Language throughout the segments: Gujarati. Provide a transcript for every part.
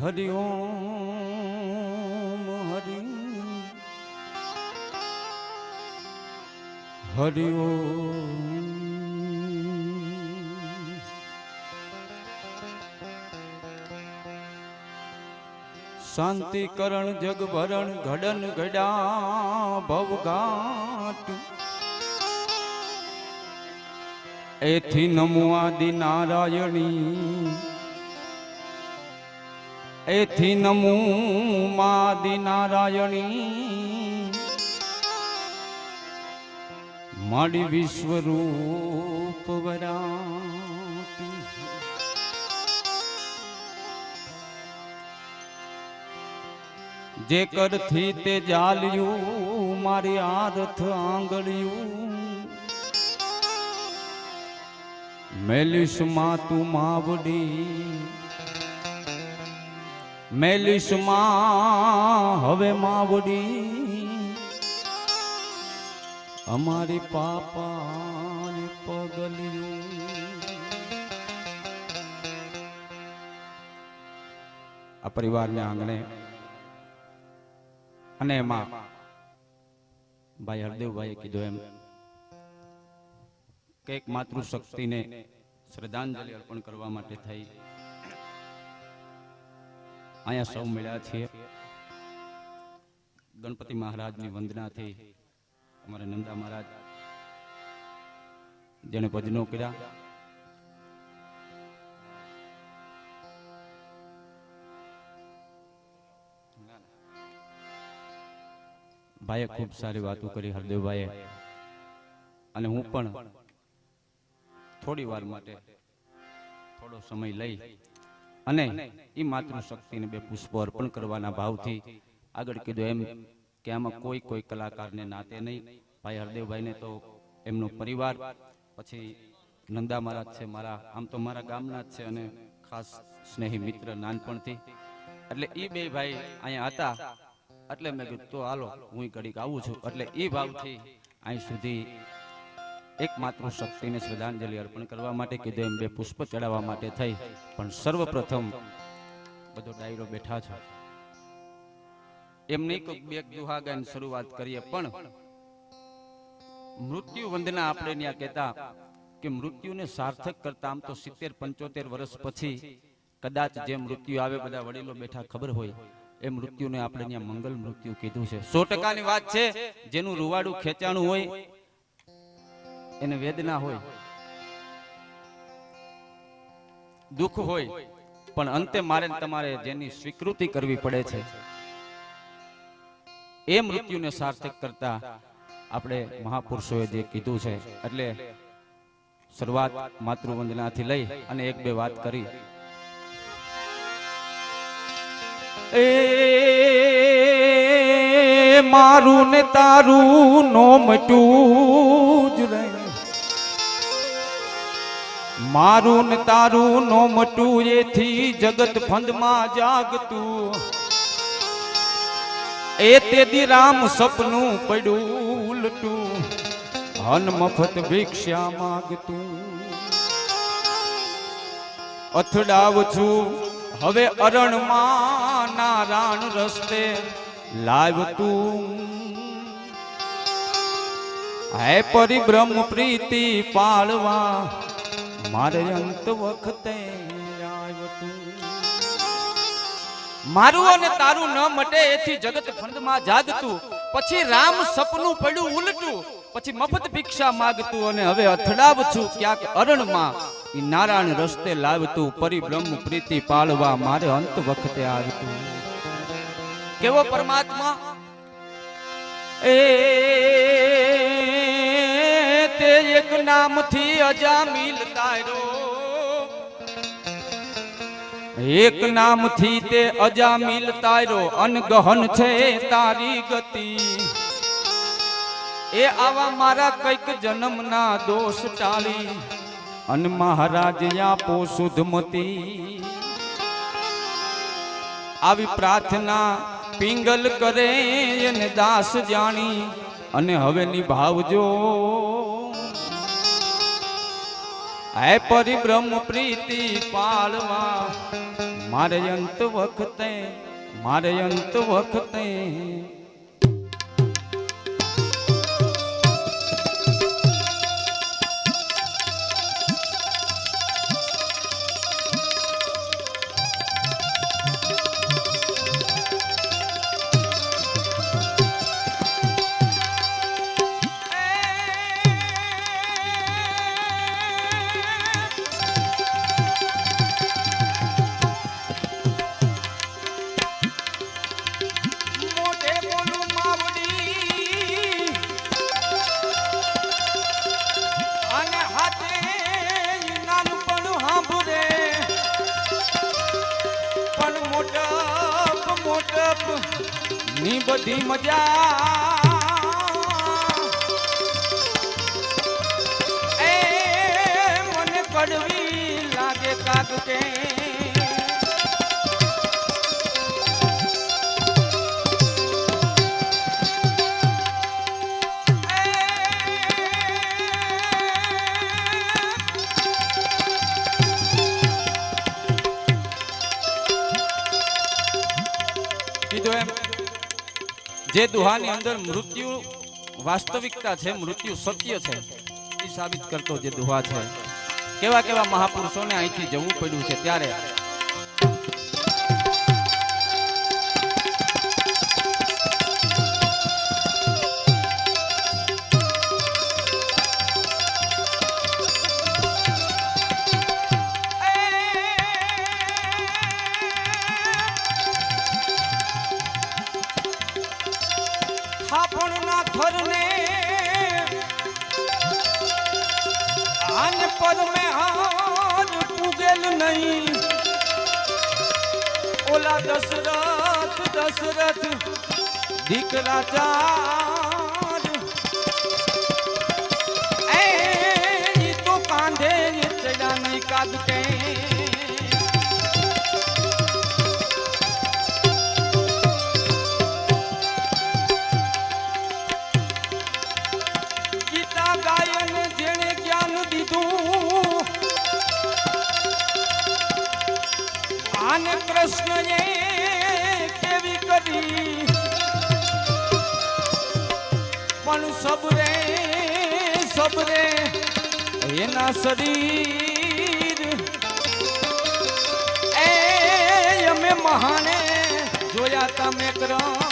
હરિ ઓમ હરિ. હરિ ઓમ શાંતિકરણ, જગભરણ, ઘડન, ઘડા, ભવઘાટ. એથી નમો આદિ નારાયણી એથી નમો માદિ નારાયણી માડી વિશ્વરૂપ વરાતી જે કરથી તે જાલ્યું મારી આરથ આંગળિયું મેલિસમાં તું માવડી મેલીશમાં હવે માવડી અમારી પાપા પગલ્યું આ પરિવારને આંગણે અને એમાં ભાઈ હરદેવભાઈએ કીધું એમ કે એક માતૃશક્તિને શ્રદ્ધાંજલિ અર્પણ કરવા માટે થઈ. અહીંયા સૌ મળ્યા છીએ. ગણપતિ મહારાજની વંદનાથી અમારા નંદા મહારાજ જેને ભજનો કર્યા. ભાઈએ ખૂબ સારી વાતો કરી હરદેવભાઈએ. અને હું પણ થોડી વાર માટે થોડો સમય લઈ અને એ માતૃશક્તિને બે પુષ્પો અર્પણ કરવાના ભાવથી આગળ કીધું એમ કે આમાં કોઈ કોઈ કલાકારને નાતે નહીં. ભાઈ હરદેવભાઈને તો એમનો પરિવાર પછી નંદા મહારાજ છે મારા આમ તો મારા ગામના જ છે અને ખાસ સ્નેહી મિત્ર નાનપણથી. એટલે એ બે ભાઈ અહીંયા હતા. એટલે મેં કીધું, તો હાલો, હું ઘડીક આવું છું. એટલે એ ભાવથી અહીં સુધી એક માત્ર શક્તિને શ્રદ્ધાંજલિ અર્પણ કરવા માટે કીધું એમ, બે પુષ્પ ચડાવવા માટે થઈ. પણ સર્વપ્રથમ બધો ડાયરો બેઠા છે. એમ નહીં કોઈ બે દુહા ગાઈને શરૂઆત કરીએ, પણ મૃત્યુ વંદના આપણે ત્યાં કહેતા કે મૃત્યુને સાર્થક કરતા આમ તો સિત્તેર પંચોતેર વર્ષ પછી કદાચ જે મૃત્યુ આવે, બધા વડીલો બેઠા, ખબર હોય. એ મૃત્યુને આપણે ત્યાં મંગલ મૃત્યુ કીધું છે. સો ટકાની વાત છે, જેનું રૂવાડું ખેંચાણું હોય, એને વેદના હોય, દુઃખ હોય, પણ અંતે મારે તમારે જેની સ્વીકૃતિ કરવી પડે છે, એ મૃત્યુને સાર્થક કરતા આપણે મહાપુરુષોએ જે કીધું છે, એટલે શરૂઆત માતૃવંદનાથી લઈ અને એક બે વાત કરી. એ મારું ને તારું નો મટું જ રહે. મારું ને તારું નો મટુ એથી જગત ફંદમાં જાગતું. એ તેદી રામ સપનું પડ્યું ઉલટું. હન મફત ભિક્ષા માગતું. અથડાવ છું હવે અરણમાં નારાયણ રસ્તે લાવતું હે પરિબ્રહ્મ પ્રીતિ પાળવા, મારે અંત વખતે મારું અને તારું ન મટે એથી જગત ફંદમાં જાગતું. પછી રામ સપનું પડ્યું ઉલટું. પછી મફત ભિક્ષા માગતું અને હવે અથડાવ છું ક્યાંક અરણમાં. નારાયણ રસ્તે લાવતું પરિબ્રહ્મ પ્રીતિ પાળવા મારે અંત વખતે આવતું. કેવો પરમાત્મા? એ તે એક નામથી અજામિલ તારો. એક નામથી તે અજામિલ તારો અનગહન છે તારી ગતિ. એ આવા મારા કંઈક જન્મના દોષ ટાળી. અન મહારાજ આપો સુધમતી આવી પ્રાર્થના પિંગલ કરે એને દાસ જાણી અને હવે નિભાવજો. હે પરિબ્રહ્મ પ્રીતિ પાળવા, મારે અંત વખતે, મારે અંત વખતે બધી મજા. એ મને કડવી લાગે કાક કે જે દુહાની અંદર મૃત્યુ વાસ્તવિકતા છે, મૃત્યુ સત્ય છે, એ સાબિત કરતો જે દુહા છે. કેવા કેવા મહાપુરુષોને અહીંથી જવું પડ્યું છે, ત્યારે પર મે હાર પૂગેલ નહીં ઓલા દશરથ દશરથ દીકરા ચાર એ તો કાંધે ચડ્યા નહીં કાદકે જોયા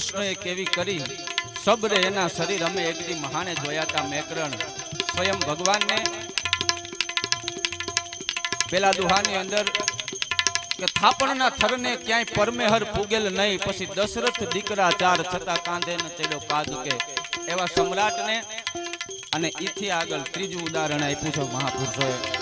કૃષ્ણએ કેવી કરી, સબરે એના શરીર અમે એકદી મહાને જોયા તા મેકરણ. સ્વયં ભગવાનને પેલા દુહાની અંદર કે થાપણના થરને ક્યાંય પરમેહર પૂગેલ નહીં, પછી દશરથ દીકરા ચાર છતાં કાંધે ને તેડો કાદકે એવા સમ્રાટને અને ઈથી આગળ ત્રીજું ઉદાહરણ આપ્યું છે મહાપુરુષોએ.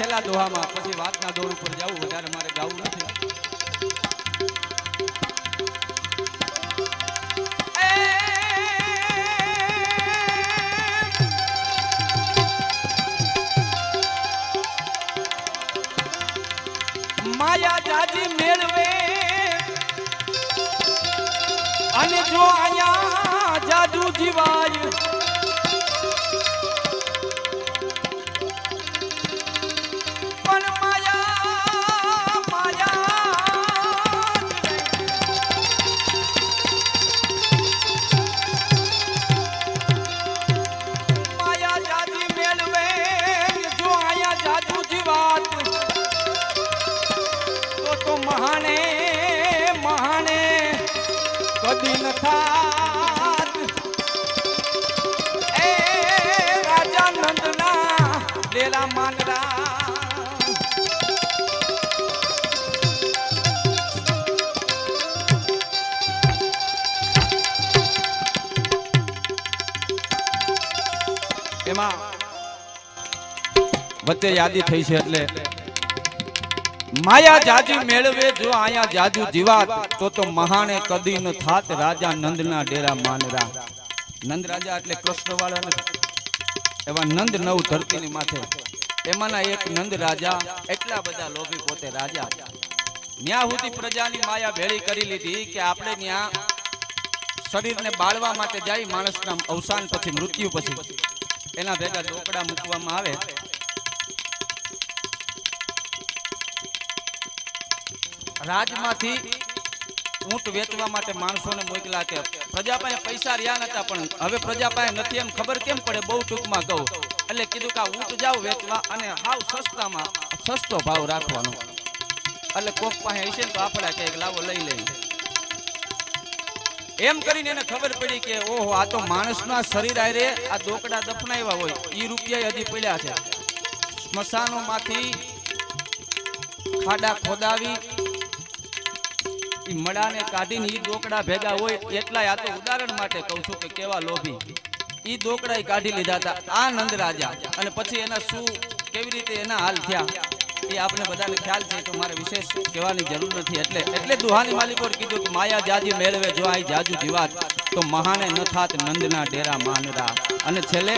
છેલ્લા દોહામાં પછી વાતના દોર ઉપર જવું જાજી મેળવે. અને જો અહીંયા જાદુ જીવાય થાત એ એમાં વચ્ચે યાદી થઈ છે એટલે માયા જાજી મેળવે જો આયા જાજુ જીવાત, તો તો મહાણે કદી ન થાત રાજા નંદના ડેરા માનરા. નંદ રાજા એટલે કૃષ્ણ વાળા નથી. એવા નંદ નવ ધરતીની માથે. એમાંના એક નંદ રાજા એટલા બધા લોભી પોતે રાજા ન્યા સુધી પ્રજાની માયા ભેળી કરી લીધી કે આપણે ન્યા શરીરને બાળવા માટે જાય માણસના અવસાન પછી, મૃત્યુ પછી. એના ભેગા ઢોકડા મૂકવામાં આવે. રાજમાંથી ઊંટ વેચવા માટે માણસોને મોકલા કે, પ્રજા પાસે પૈસા રહ્યા નતા, પણ હવે પ્રજા પાસે નથી એમ ખબર કેમ પડે? બહુ ટૂંકમાં કહું. એટલે કીધું કે આ ઊંટ જાવ વેચવા અને હાવ સસ્તામાં સસ્તો ભાવ રાખવાનો. એટલે કોક પાસે હશે ને તો આપણે કંઈક લાવો લઈ લઈએ એમ કરીને એને ખબર પડી કે, ઓહો, આ તો માણસના શરીર આયરે આ દોકડા દફનાવ્યા હોય. એ રૂપિયા હજી પડ્યા છે. સ્મશાનોમાંથી ખાડા ખોદાવી ઈ મડાને કાઢીને ઈ ડોકડા ભેગા હોય એટલા આ તો ઉદાહરણ માટે કહું છું કે કેવા લોભી. ઈ ડોકડા એ કાઢી લીધા હતા આ નંદ રાજા. અને પછી એના શું, કેવી રીતે એના હાલ થયા, એ આપણે બધાને ખ્યાલ છે, તો મારે વિશેષ કહેવાની જરૂર નથી. એટલે એટલે દુહાની માલિકો કીધું કે માયા જાજી મેળવે જો આ જાજુ જીવાત તો મહાને ન થાત નંદના ડેરા માનરા. અને છેલ્લે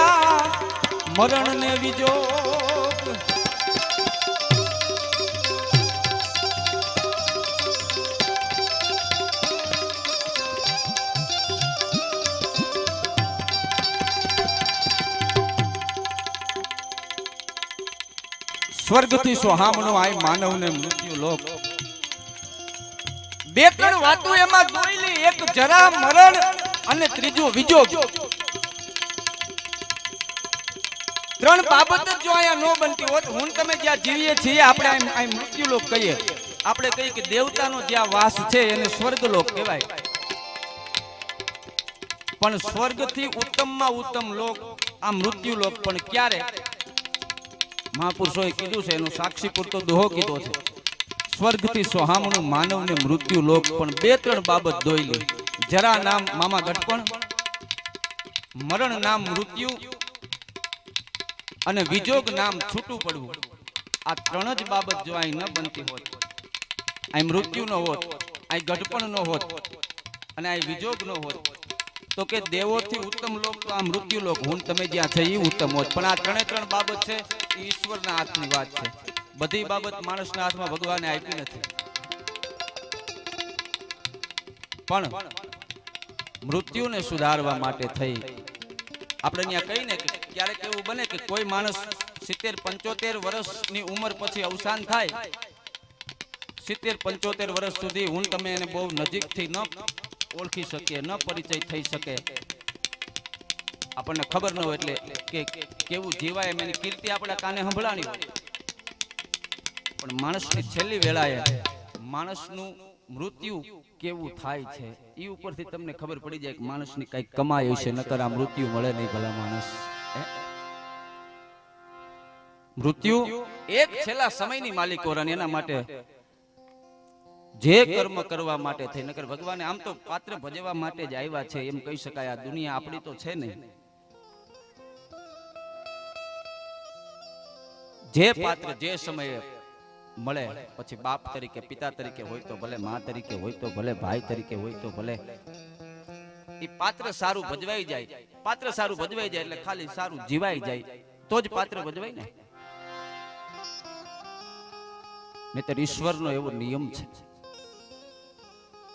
જરા મરણ ને વિજોગ સ્વર્ગથી સોહામણો આય માનવને મૃત્યુ લોક. બે ત્રણ વાતો એમાં જોયેલી, એક જરા મરણ અને ત્રીજું વિજોગ. ત્રણ બાબત જ જો અહીંયા નો બનતી હોત, હું તમે જ્યાં જીવીએ છીએ, આપણે અહીં- અહીં મૃત્યુ લોક કહીએ. આપણે કહીએ કે દેવતાનો જ્યાં વાસ છે, એને સ્વર્ગ લોક કહેવાય. પણ સ્વર્ગથી ઉત્તમમાં ઉત્તમ લોક આ મૃત્યુ લોક પણ ક્યારે? મહાપુરુષોએ કીધું છે, એનો સાક્ષી પૂરતો દોહો કીધો છે. સ્વર્ગથી સોહામણું માનવને મૃત્યુ લોક પણ બે ત્રણ બાબત દોયલી જરા નામ મામા ગટપણ મરણ નામ મૃત્યુ અને વિજોગ નામ છૂટું પડવું. આ ત્રણ જ બાબત જો અહીં ન બનતી હોત, અહીં મૃત્યુ ન હોત, અહીં ગઢપણ ન હોત, અને અહીં વિજોગ ન હોત, તો કે દેવોથી ઉત્તમ લોક તો આ મૃત્યુ લોક. હું તમે જ્યાં છે એ ઉત્તમ હોત. પણ આ ત્રણે ત્રણ બાબત છે એ ઈશ્વરના હાથની વાત છે. બધી બાબત માણસના હાથમાં ભગવાને આપી નથી. પણ મૃત્યુને સુધારવા માટે થઈ. આપણે અહીંયા કહીને કે ક્યારેક એવું બને કે કોઈ માણસ સિત્તેર, પંચોતેર વર્ષની ઉંમર પછી અવસાન થાય. સિત્તેર, પંચોતેર વર્ષ સુધી હું તમે એને બહુ નજીકથી ન ઓળખી શકીએ, ન પરિચય થઈ શકે. આપણને ખબર ન હોય એટલે કે કેવું જીવાય એમ એની કીર્તિ આપણા કાને સંભળાણી પણ માણસની છેલ્લી વેળાએ માણસનું મૃત્યુ કેવું થાય છે એ ઉપરથી તમને ખબર પડી જાય કે માણસની કઈ કમાઈ છે નકર આ મૃત્યુ મળે નહીં ભલા માણસ? મૃત્યુ એક છેલ્લા સમયની માલિકો અને એના માટે જે કર્મ કરવા માટે થઈ નકર ભગવાને આમ તો પાત્ર ભજવા માટે જ આવ્યા છે એમ કહી શકાય આ દુનિયા આપણી તો છે નહીં. જે પાત્ર જે સમયે મળે પછી બાપ તરીકે પિતા તરીકે હોય તો ભલે મા તરીકે હોય તો ભલે ભાઈ તરીકે હોય તો ભલે એ પાત્ર સારું ભજવાઈ જાય. પાત્ર સારું ભજવાઈ જાય એટલે ખાલી સારું જીવાઈ જાય, તો જ પાત્ર ભજવાય ને? નહીતર ઈશ્વરનો એવો નિયમ છે.